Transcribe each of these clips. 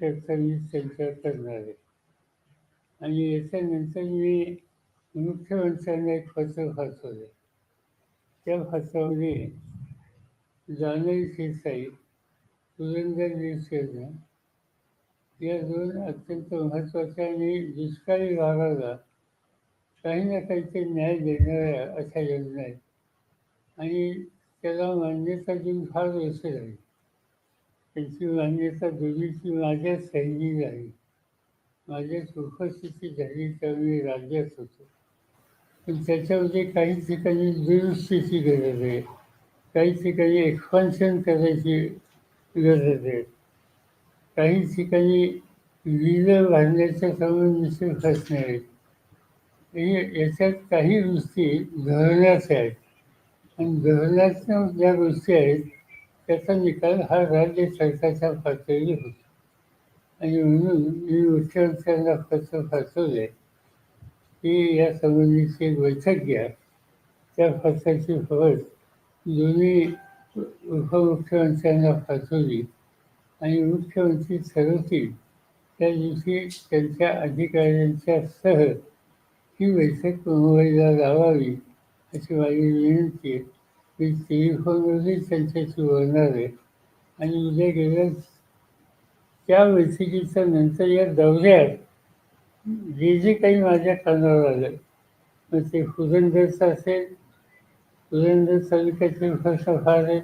त्याचा मी करणार आहे आणि याच्यानंतर मी मुख्यमंत्र्यांना एक पत्र फासवलं त्या पत्रामध्ये जानवी शिरसाई पुरंदर निरीक्षण या दोन अत्यंत महत्त्वाच्या आणि दुष्काळी भागाला काही ना काहीतरी न्याय देणाऱ्या अशा योजना आहेत. आणि त्याला मान्यता देऊन फार वर्ष झाली. त्यांची मान्यता दोन्हीची माझ्या सैनी झाली. माझ्या सुखस्थिती झाली त्यावेळी राज्यात होतो. पण त्याच्यामध्ये काही ठिकाणी दुरुस्तीची गरज आहे. काही ठिकाणी एक्सपान्शन करायची गरज आहे. काही ठिकाणी विलं बांधण्याच्या संबंधीचे प्रश्न आहेत. हे याच्यात काही गोष्टी धोरणाच्या आहेत. आणि धोरणाच्या ज्या गोष्टी आहेत त्याचा निकाल हा राज्य सरकारच्या पातळीवर होता. आणि म्हणून मी मुख्यमंत्र्यांना पत्र पाठवले की या संबंधीची बैठक घ्या. त्या पत्राची फळ दोन्ही उपमुख्यमंत्र्यांना पाठवली. आणि मुख्यमंत्री ठरवतील त्या दिवशी त्यांच्या अधिकाऱ्यांच्या सह ही बैठक मुंबईला लावावी अशी माझी विनंती आहे. मी टेलिफोनवरही त्यांच्याशी बोलणार आहे आणि उद्या गेल्या त्या बैठकीच्या नंतर या दौऱ्यात जे जे काही माझ्या कानावर आलं मग ते पुरंदरचं असेल पुरंदर तालुक्याचे प्रश्न फार आहेत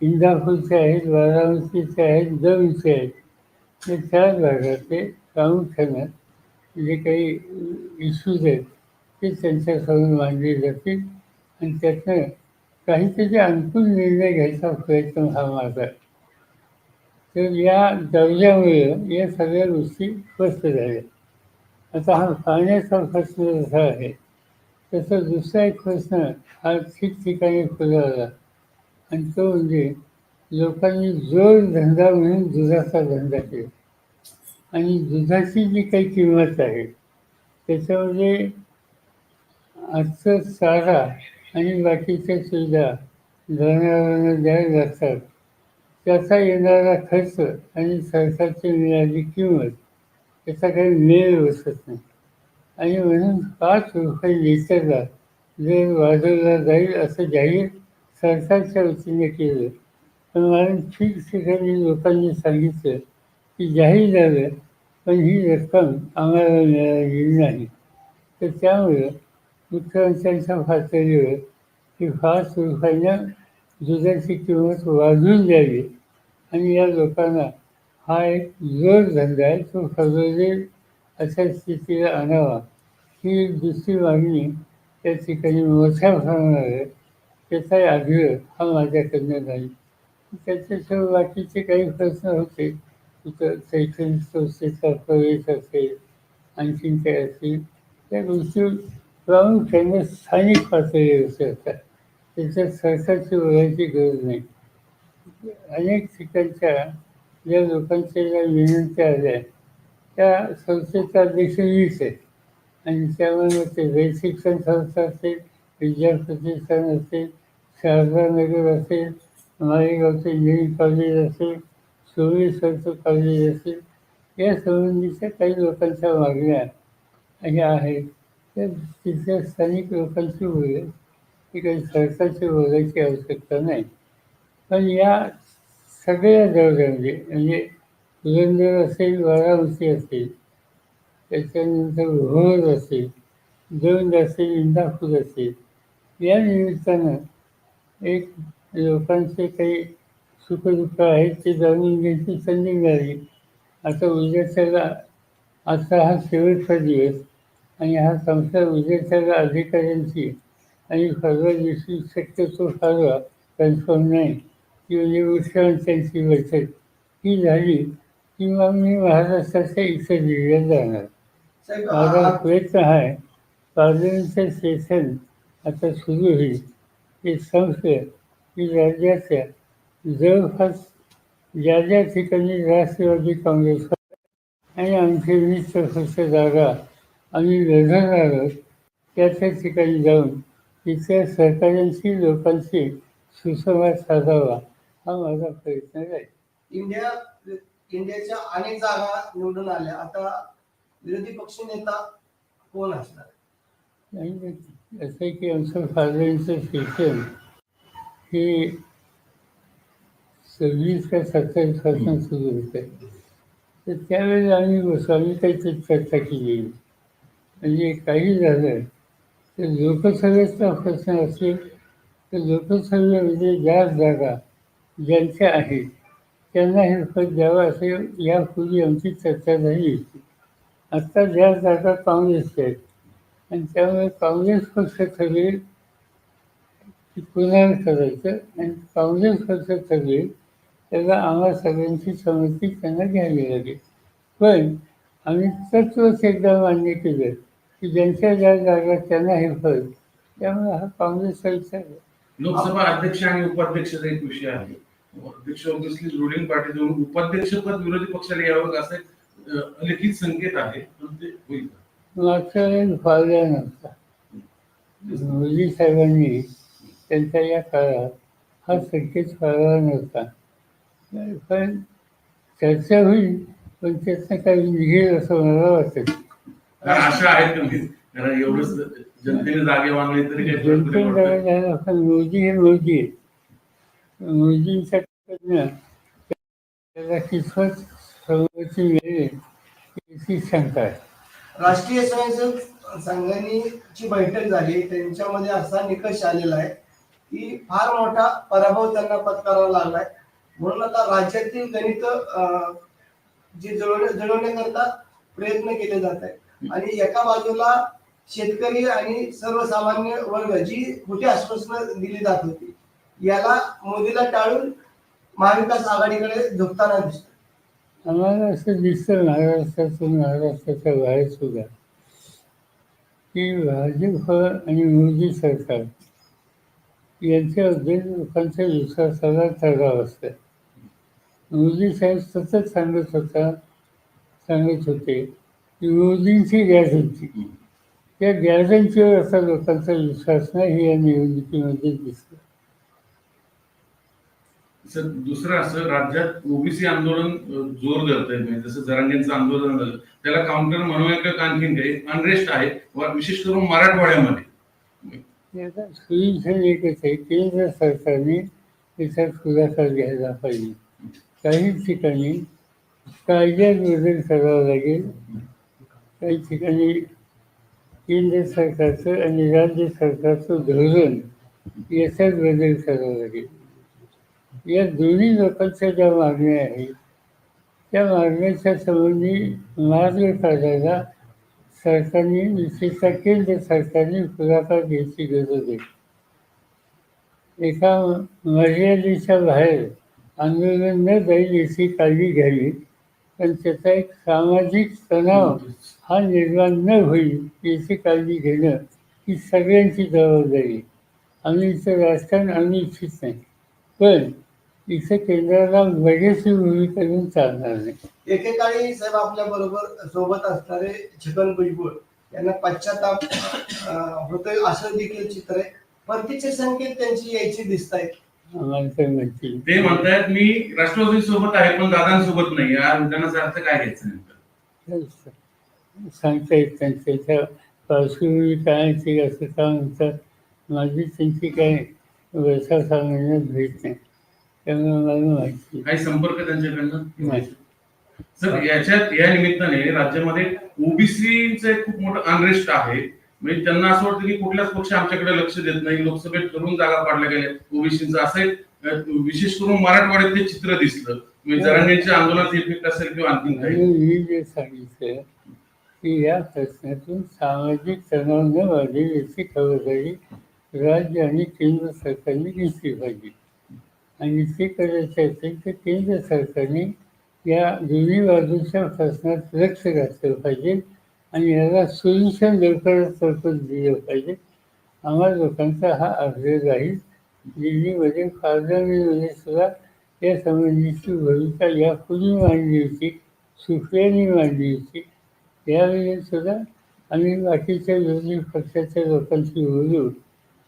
इंदापूरचे आहेत बारामतीचे आहेत दौंडचे आहेत ते चार भागातले प्रामुख्यानं जे काही इश्यूज आहेत ते त्यांच्यासमोर मांडले जातील आणि त्यातनं काहीतरी अनुकूल निर्णय घ्यायचा प्रयत्न हा माझा. आहे तर या दर्जामुळे या सगळ्या गोष्टी स्पष्ट झाल्या. आता हा पाण्याचा प्रश्न जसा आहे. तसा दुसरा एक प्रश्न हा ठिकठिकाणी फुलवला आणि तो म्हणजे लोकांनी जोर धंदा म्हणून दुधाचा धंदा केला. आणि दुधाची जी काही किंमत आहे त्याच्यामध्ये आजचं चारा आणि बाकीच्या सुविधा जनावरांना द्यायला लागतात त्याचा येणारा खर्च आणि सरकारची मिळाली किंमत त्याचा काही मेळ बसत नाही. आणि म्हणून पाच रुपये लिटरला जर वाढवला जाईल असं जाहीर सरकारच्या वतीने केलं. पण मला ठिकठिकाणी लोकांनी सांगितलं की जाहीर झालं पण ही रक्कम आम्हाला मिळाली नाही. तर त्यामुळं मुख्यमंत्र्यांच्या पातळीवर ही पाच रुपयानं दुधाची किंमत वाढवून द्यावी आणि या लोकांना हा एक जोडधंदा आहे तो फसवलेल अशा स्थितीला आणावा. ही दुसरी मागणी त्या ठिकाणी मोठ्या प्रमाणावर त्याचा आग्रह हा माझ्याकडनं नाही. त्याच्याशिवाय बाकीचे काही प्रश्न होते. तिथं शैक्षणिक संस्थेचा प्रवेश असेल आणखीन काय असेल त्या गोष्टी प्रामुख्याने स्थानिक पातळीवर असतात त्याच्यात सरकारची बोलायची गरज नाही. अनेक ठिकाणच्या ज्या लोकांच्या ज्या विनंत्या आल्या त्या संस्थेचा अध्यक्ष मीच आहे. आणि त्यामुळे ते वैशिक्षण संस्था असेल विद्याप्रतिष्ठान असेल शारदा नगर असेल मालेगावचे जैन कॉलेज असेल सोयीस्वरचं कॉलेज असेल या संबंधीच्या काही लोकांच्या मागण्या अशा आहेत. त्या तिथल्या स्थानिक लोकांशी बोलेल ती काही सरकारची बोलायची आवश्यकता नाही. पण या सगळ्या दौऱ्यामध्ये म्हणजे पुरंदर असेल वाराणसी असेल त्याच्यानंतर भोर असेल दौंड असेल इंदापूर असेल या निमित्तानं एक लोकांचे काही सुखदुःख आहेत ते जाणून घ्यायची संधी मिळाली. आता उद्याच्याला आता हा शेवटचा दिवस. आणि हा संसार उद्याच्याला अधिकाऱ्यांची आणि परवा दिवशी शक्यतो फारवा कन्फर्म नाही. की म्हणजे मुख्यमंत्र्यांची बैठक. ही झाली की मग मी महाराष्ट्राच्या इतर जिल्ह्यात जाणार. माझा प्रयत्न आहे पार्लमेंटचं सेशन आता सुरू होईल. ते संपलं की राज्याच्या जवळपास ज्या ज्या ठिकाणी राष्ट्रवादी काँग्रेस आणि आमचे वीस चौसष्ट जागा आम्ही लढणार आहोत त्या त्या ठिकाणी जाऊन तिथल्या सहकाऱ्यांशी लोकांशी सुसंवाद साधावा हा माझा प्रयत्न आहे. इंडिया इंडियाच्या अनेक जागा निवडून आल्या. आता विरोधी पक्ष नेता कोण असणार? आणि असं आहे की आमचं फादरांचं शिक्षण हे सव्वीस का सत्तावीसपासून सुरू होतं तर त्यावेळेला आम्ही गोस्वामी काही चर्चा केली. म्हणजे काही झालं तर लोकसभेचा प्रश्न असेल तर लोकसभेमध्ये म्हणजे ज्या जागा ज्यांच्या आहेत त्यांना हे पद द्यावं असे यापूर्वी आमची चर्चा झाली होती. आत्ता ज्या जागा काँग्रेसच्या आहेत आणि त्यामुळे काँग्रेस पक्ष ठरवेल की पुन्हा करायचं आणि काँग्रेस पक्ष ठरवेल त्याला आम्हा सगळ्यांची संमती त्यांना घ्यावी लागेल. पण आम्ही तत्वच एकदा मान्य केलं की ज्यांच्या ज्या जागा त्यांना हे फळ त्यामुळे हा काँग्रेसचा विचार आहे. लोकसभा अध्यक्ष आणि उपाध्यक्षाचा एक विषय आहे. अध्यक्ष ऑब्विसली रुलिंग पार्टी देऊन उपाध्यक्ष पद विरोधी पक्षाला यावं असे लिखित संकेत आहे पण ते होईल का? मागच्या वेळेस फायदा नव्हता. मोदी साहेबांनी त्यांच्या या काळात हा संकेत फाळला नव्हता. पण चर्चा होईल पण त्यातनं काही निघेल असं मला वाटत कारण आशा आहेत कमी कारण एवढंच जनतेने जागे मानले तरी काही फरक नाही पडत. मोदी हे आहेत मोदींच्या कडनं त्याला कितपत याची शंका आहे. राष्ट्रीय स्वयंसेवक संघाची बैठक झाली. त्यांच्यामध्ये असा निकष आलेला आहे की फार मोठा पराभव त्यांना पत्करावा लागलाय. म्हणून आता राज्यातील गणित अं, जे जुळवण्या जुळवण्याकरता प्रयत्न केले जात आहे आणि एका बाजूला शेतकरी आणि सर्वसामान्य वर्ग जी मोठी आश्वासनं दिली जात होती याला मोदीला टाळून महाविकास आघाडीकडे झोपताना दिसत आम्हाला असं दिसतं महाराष्ट्रातून महाराष्ट्राच्या बाहेर सुद्धा की भाजप आणि मोदी सरकार यांच्याबद्दल लोकांच्या विश्वासाला ठराव असतात मोदी साहेब सतत सांगत होता सांगत होते की मोदींची गॅरंटी त्या गॅरंटीवर असा लोकांचा विश्वास नाही हे या निवडणुकीमध्ये दिसतं सर दुसरं असं राज्यात ओबीसी आंदोलन जोर धरत आहे म्हणजे जसं जरांगेंचं आंदोलन झालं त्याला काउंटर म्हणूया आणखीन काही अनरेस्ट आहे विशेष करून मराठवाड्यामध्ये. एकच आहे केंद्र सरकारने त्याच्यात पुढाकार घ्यायला पाहिजे. काही ठिकाणी कायद्यात बदल करावा लागेल. काही ठिकाणी केंद्र सरकारचं आणि राज्य सरकारचं धोरण याच्यात बदल करावा लागेल या दोन्ही लोकांच्या ज्या मागण्या आहेत त्या मागण्याच्या संबंधी मार्ग काढायला सरकारने विशेषतः केंद्र सरकारने पुढाकार घ्यायची गरज आहे. एका मर्यादेच्या बाहेर आंदोलन न जाईल याची काळजी घ्यावी. पण त्याचा एक सामाजिक तणाव हा निर्माण न होईल याची काळजी घेणं ही सगळ्यांची जबाबदारी. आम्ही इथं राजकारण आणू इच्छित नाही. पण इथं केंद्राला बरेचशी भूमिका घेऊन चालणार नाही. एकेकाळी साहेब आपल्या बरोबर सोबत असणारे छगन भुजबळ यांना पश्चाताप होतोय असं देखील चित्र आहे. परतीचे संकेत त्यांची यायची दिसत आहेत ते म्हणतायत मी राष्ट्रवादी सोबत आहे पण दादांसोबत नाही. या विधानाचा अर्थ काय घ्यायचा नेमकं? सांगता येत त्याच्या पार्श्वभूमी काय ते असं का म्हणतात माझी त्यांची काय वर्षा सांगण्यात भेट नाही. त्यामुळे मला माहिती काही संपर्क त्यांच्याकडनं? नाही. सर याच्यात या निमित्ताने राज्यामध्ये ओबीसीचे खूप मोठं अनरेस्ट आहे. म्हणजे त्यांना असं वाटतं की कुठलाच पक्ष आमच्याकडे लक्ष देत नाही. लोकसभेत करून जागा पाडल्या गेल्या. ओबीसीचं असं विशेष करून मराठवाड्यात ते चित्र दिसलं. म्हणजे जरांगेंच्या आंदोलनात इफेक्ट असेल किंवा आणखीन काही. मी जे सांगितलं की या प्रश्नातून सामाजिक तणाव न वाढेल याची खबरदारी राज्य आणि केंद्र सरकारने घेतली पाहिजे. आणि ते करायचं असेल तर केंद्र सरकारने या दोन्ही बाजूच्या प्रश्नात लक्ष घातलं पाहिजे. आणि याला सोल्युशन लवकरात लवकर दिलं पाहिजे. आम्हा लोकांचा हा आग्रह राहील दिल्लीमध्ये पार्लमेंटमध्ये सुद्धा या संबंधीची भूमिका यापूर्वी मांडली होती सुप्रियांनी मांडली होती. यावेळी सुद्धा आम्ही बाकीच्या विरोधी पक्षाच्या लोकांशी बोलू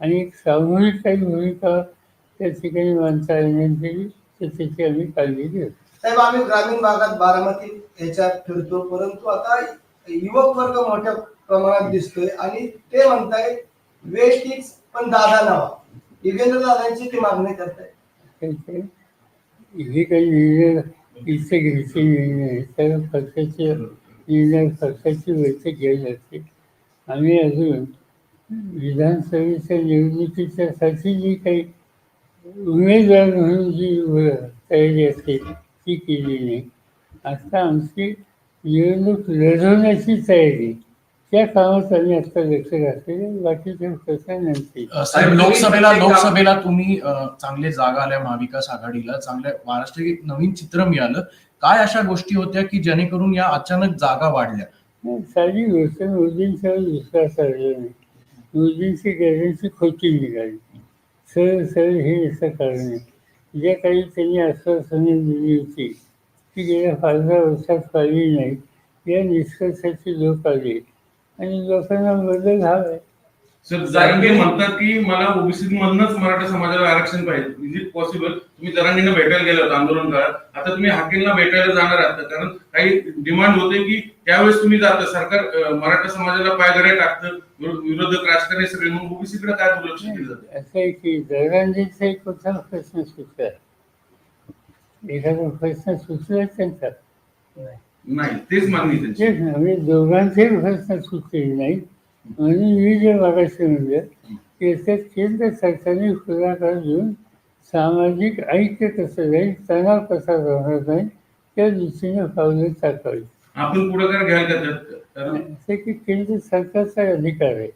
आणि एक सामूहिक काही भूमिका त्या ठिकाणी मानता येण्यात गेली तर त्याची आम्ही काळजी घेऊ साहेब आम्ही ग्रामीण भागात बारामती याच्यात फिरतो परंतु आता युवक वर्ग मोठ्या प्रमाणात दिसतोय आणि ते म्हणताय वेस्ट इज पण दादा नावा. युगेंद्र दादांची ती मागणी करताय. हे काही निर्णय इथे घ्यायचे निर्णय आहेत. पक्षाचे निर्णय पक्षाची बैठक घ्यायला असते. आम्ही अजून विधानसभेच्या निवडणुकीच्यासाठी जी काही उमेदवार म्हणून जी तयारी असते ती केली नाही. आता आमची निवडणूक लढवण्याची तयारी. त्या कामात आम्ही आता लक्ष घातलेले बाकीच्या साहेब लोकसभेला लोकसभेला तुम्ही चांगले जागा आल्या महाविकास आघाडीला. चांगल्या महाराष्ट्र एक नवीन चित्र मिळालं. काय अशा गोष्टी होत्या की जेणेकरून या अचानक जागा वाढल्या? साधी गोष्ट मोदींच्यावर विश्वास आलेला नाही. मोदींची गॅरंटी खोटी निघाली. सरळ सरळ हे याचं कारण आहे. ज्या काही त्यांनी आश्वासने दिली होती ती गेल्या दहा वर्षात पाळली नाही या निष्कर्षाची लोक आले. आणि लोकांना बदल हवा. आहे सर जरांगे म्हणतात की मला ओबीसी मधनच मराठा समाजाला आरक्षण पाहिजे. इज इट पॉसिबल तुम्ही जरांगेंना भेटायला गेला होता आंदोलन काळात आता तुम्ही हाकेंना भेटायला जाणार आहात. कारण काही डिमांड होते की त्यावेळेस तुम्ही जाता. सरकार मराठा समाजाला पायगड्या टाकतं. विरो- विरोधक राजकारणी सगळे. म्हणून ओबीसी कडे काय दुर्लक्ष केलं जातं? असं आहे की दरांजीचा एक प्रश्न सुचला एखादा प्रश्न सुचला त्यांचा नाही तेच मागणी त्यांची. तेच ना म्हणजे दोघांचे प्रश्न सुचलेले नाही म्हणून मी जे मागाशी म्हणलं की याच्यात केंद्र सरकारने पुढाकार घेऊन सामाजिक ऐक्य कसं जाईल तणाव कसा राहणार नाही त्या दृष्टीने पावलं टाकावी आपण पुढाकार घ्याल का त्यात? कारण असं की केंद्र सरकारचा अधिकार आहे.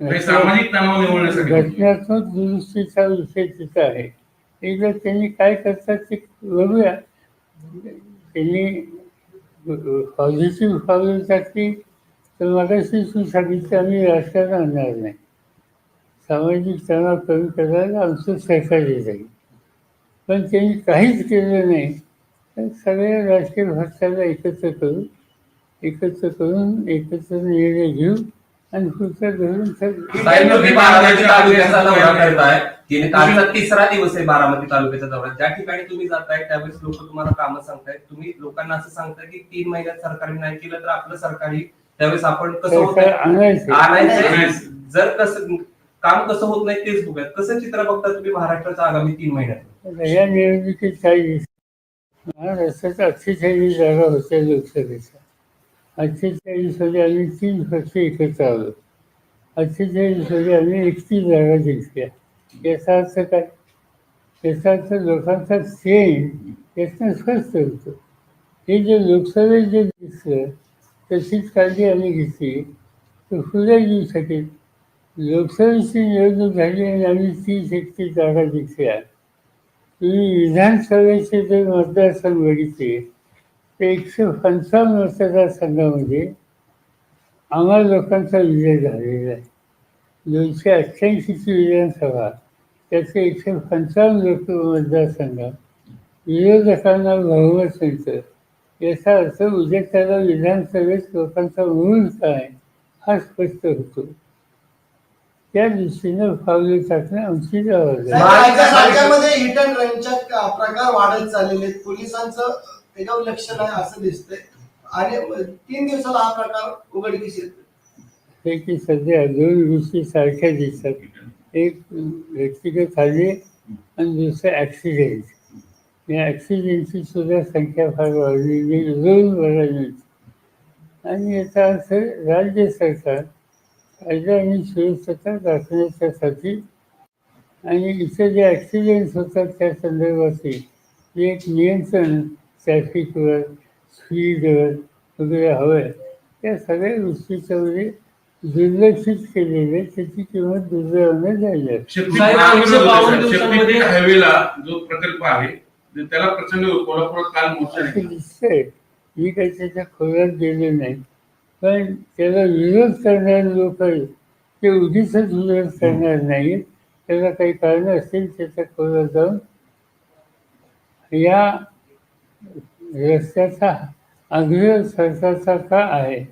काही सामाजिक तणाव निवडण्यासाठी. घटनात्मक दुरुस्तीचा विषय तिथं आहे. एकदा त्यांनी काय करतात ते बघूया. त्यांनी पॉझिटिव्ह पावलं तर मगाशी सांगितलं आम्ही राजकारण आणणार नाही. सामाजिक तणाव कमी करायला आमचं सहकार्य जाईल. पण त्यांनी काहीच केलं नाही. तर सगळ्या राजकीय भाषाला एकत्र करू एकत्र करून एकत्र निर्णय घेऊ आणि धरून तालुक्याचा दौरा करताय. तिने कालचा तिसरा दिवस आहे बारामती तालुक्याचा दौरा. ज्या ठिकाणी तुम्ही जाताय त्यावेळेस लोक तुम्हाला कामं सांगतायत. तुम्ही लोकांना असं सांगताय की तीन महिन्यात सरकारने नाही केलं तर आपलं सरकारी त्यावेळेस आपण कसं होत सरकार आणायचं. जर कसं काम कसं होत नाही तेच बघूयात. कसं चित्र बघता तुम्ही महाराष्ट्राच्या आगामी तीन महिन्यात? आता या निवडणुकीत काय दिसतं? महाराष्ट्रात अठ्ठेचाळीस जागा होत्या लोकसभेच्या अठ्ठेचाळीसमध्ये आम्ही तीन पक्ष एकत्र आलो अठ्ठेचाळीसमध्ये आम्ही एकतीस जागा जिंकल्या. याचा अर्थ काय? याचा अर्थ लोकांचा सेन यातनं स्वस्त होतो. हे जे लोकसभेत जे दिसलं तशीच काळजी आम्ही घेतली. तर पुढे येऊ शकेल लोकसभेची निवडणूक झाली आणि आम्ही तीस एकतीस जागा जिंकल्या. तुम्ही विधानसभेचे जे मतदारसंघ बघितले एकशे पंचावन्न मतदारसंघामध्ये आम्हा लोकांचा विजय झालेला आहे. दोनशे अठ्ठ्याऐंशीची विधानसभा त्याचे एकशे पंचावन्न लोक मतदारसंघात विरोधकांना बहुमत मिळतं. याचा अर्थ उद्या त्याला विधानसभेत लोकांचा मूळ काय हा स्पष्ट होतो. त्या दृष्टीनं पावले टाकणं आमची जबाबदारी. आहे. हिट अँड रनच्या प्रकार वाढत चाललेले आहेत. पोलिसांचं त्याच्यावर लक्ष नाही असं दिसतंय. आणि तीन दिवसाला हा प्रकार उघडकीस येतो हे सध्या दोन गोष्टी सारख्या दिसतात. एक व्यक्तिगत हल्ले आणि दुसरं ॲक्सिडेंट या ॲक्सिडेंटची सुद्धा संख्या फार वाढलेली रोज बघायला आणि याचा अर्थ राज्य सरकार कायदा आणि सुरक्षता दाखवण्याच्यासाठी आणि इथं जे ॲक्सिडेंट्स होतात त्या संदर्भातील जे एक नियंत्रण ट्रॅफिकवर स्पीडवर वगैरे हवं त्या सगळ्या गोष्टीच्यामध्ये दुर्लक्षित केलेले त्याची किंमत दुर्दैवानं झाली हायवेला जो प्रकल्प आहे त्याला प्रचंड कोल्हापुरात काल मोर्चा. दिसतंय. मी काही त्याच्या खोलात गेले नाही. पण त्याला विरोध करणारे लोक ते उगीच विरोध करणार नाहीत. त्याला काही कारण असतील त्याच्या खोलात जाऊन. या रस्त्याचा आग्रह सरकारचा का आहे.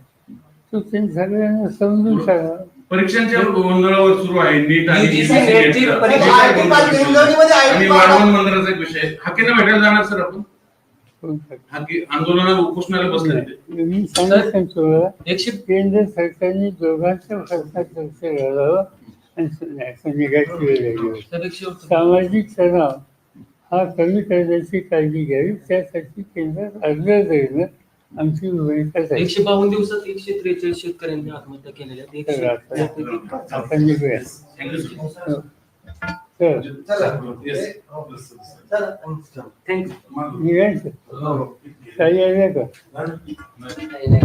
तो त्यांनी सगळ्यांना समजून सांगा. परीक्षांच्या गोंधळावर सुरू आहे नीट आणि UGC CET नेटची चा. परीक्षा IT पार्क, हिंगणीमध्ये IT आणि पार्क- वाढवण मंदिराचा एक विषय. हाकेला भेटायला जाणार सर आपण? करून टाकलं. हा की आंदोलनाला उपोषणाला बसले ते मी सांगितलं तुम्हाला एकशे केंद्र सरकारने दोघांच्या प्रश्नात लक्ष घालावं आणि वेळ एकशे सामाजिक तणाव हा कमी करण्याची काळजी घ्यावी त्यासाठी केंद्र अर्ज देणं आमची भूमिका आहे एकशे बावन्न दिवसात एकशे त्रेचाळीस शेतकऱ्यांनी आत्महत्या केलेल्या आहेत. आपण निघूया हो. तर चला Yes. चला थँक्यू निघायचं काही आलं का नाही. नाही, नाही.